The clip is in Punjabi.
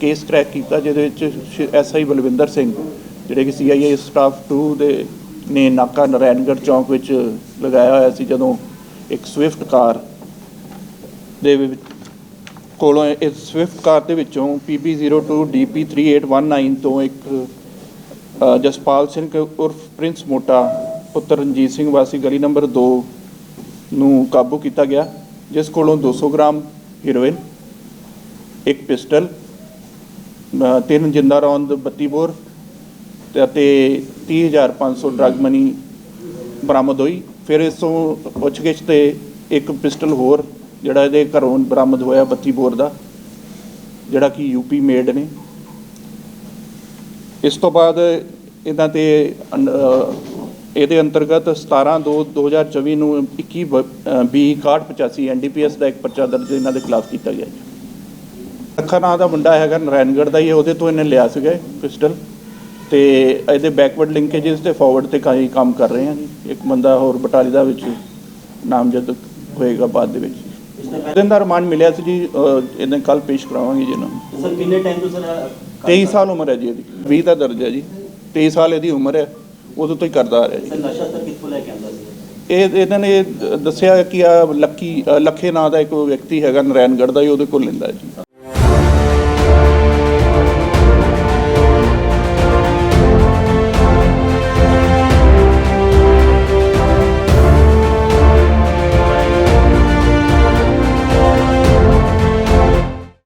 ਕੇਸ ਕ੍ਰੈਕ ਕੀਤਾ, ਜਿਹਦੇ ਵਿੱਚ ਐਸਆਈ ਬਲਵਿੰਦਰ ਸਿੰਘ, ਜਿਹੜੇ ਕਿ ਸੀਆਈਏ ਸਟਾਫ 2 ਦੇ ਨੇ ਨਾਕਾ ਨਰੈਣਗੜ੍ਹ ਚੌਂਕ ਵਿੱਚ ਲਗਾਇਆ ਹੋਇਆ ਸੀ, ਜਦੋਂ ਇੱਕ ਸਵਿਫਟ ਕਾਰ ਦੇ ਕੋਲੋਂ ਇਸ ਸਵਿਫਟ ਕਾਰ ਦੇ ਵਿੱਚੋਂ PB02 DP3819 ਤੋਂ ਇੱਕ ਜਸਪਾਲ ਸਿੰਘ ਉਰਫ ਪ੍ਰਿੰਸ ਮੋਟਾ, ਪੁੱਤਰ ਰਣਜੀਤ ਸਿੰਘ ਵਾਸੀ, ਗਲੀ ਨੰਬਰ 2 ਨੂੰ ਕਾਬੂ ਕੀਤਾ ਗਿਆ, ਜਿਸ ਕੋਲੋਂ 200 ਗ੍ਰਾਮ ਹੀਰੋਇਨ ਇੱਕ ਪਿਸਟਲ ਤਿੰਨ ਜਿੰਦਾ ਰੌਂਦ 32 ਬੋਰ ਤੇ ਅਤੇ 30500 ਡਰਗ ਮਨੀ ਬਰਾਮਦ ਹੋਈ। ਫਿਰ ਇਸ ਤੋਂ ਪੁੱਛਗਿੱਛ ਤੇ ਇੱਕ ਪਿਸਟਲ ਹੋਰ ਜਿਹੜਾ ਇਹਦੇ ਘਰੋਂ ਬਰਾਮਦ ਹੋਇਆ 32 ਬੋਰ ਦਾ ਜਿਹੜਾ ਕਿ ਯੂਪੀ ਮੇਡ ਨੇ। ਇਸ ਤੋਂ ਬਾਅਦ ਇਹਨਾਂ ਤੇ ਇਹਦੇ ਅੰਤਰਗਤ 17 2 2024 ਨੂੰ 21 ਬੀ 6185 ਐਨਡੀਪੀਐਸ ਦਾ ਇੱਕ ਪਰਚਾ ਦਰਜ ਇਹਨਾਂ ਦੇ ਖਿਲਾਫ ਕੀਤਾ ਗਿਆ ਜੀ। ਅੱਖਾਂ ਨਾਂ ਦਾ ਮੁੰਡਾ ਹੈਗਾ ਨਰੈਣਗੜ੍ਹ ਦਾ ਹੀ ਹੈ, ਉਹਦੇ ਤੋਂ ਇਹਨੇ ਲਿਆ ਸੀਗਾ ਪਿਸਟਲ। ਤੇ ਇਹਦੇ ਬੈਕਵਰਡ ਲਿੰਕੇजेस ਤੇ ਫਾਰਵਰਡ ਤੇ ਕਾਈ ਕੰਮ ਕਰ ਰਹੇ ਹਾਂ ਜੀ। ਇੱਕ ਬੰਦਾ ਹੋਰ ਬਟਾਲੀ ਦਾ ਵਿੱਚ ਨਾਮਜ਼ਦ ਹੋਏਗਾ ਬਾਅਦ ਦੇ ਵਿੱਚ। ਦਿਨ ਦਾ ਰਿਮਾਂਡ ਮਿਲਿਆ ਸੀ ਜੀ ਇਹਨੇ ਕੱਲ ਪੇਸ਼ ਕਰਾਵਾਂਗੇ ਜੀ ਨੂੰ ਸਰ ਕਿੰਨੇ ਟਾਈਮ ਤੋਂ ਸਰ 23 ਸਾਲ ਉਮਰ ਹੈ ਜੀ ਇਹਦੀ। 20 ਦਾ ਦਰਜ ਹੈ ਜੀ। 23 ਸਾਲ ਇਹਦੀ ਉਮਰ ਹੈ। ਉਦੋਂ ਤੋਂ ਹੀ ਕਰਦਾ ਆ ਰਿਹਾ ਜੀ। ਨਸ਼ਾ ਸਰ ਕਿੱਥੋਂ ਲੈ ਕੇ ਆਉਂਦਾ ਸੀ? ਇਹ ਇਹਨਾਂ ਨੇ ਦੱਸਿਆ ਕਿ ਆ ਲੱਕੀ ਲੱਖੇ ਨਾਂ ਦਾ ਇੱਕ ਵਿਅਕਤੀ ਹੈਗਾ ਨਰੈਣਗੜ੍ਹ ਦਾ ਹੀ ਉਹਦੇ ਕੋਲ ਲੈਂਦਾ ਜੀ।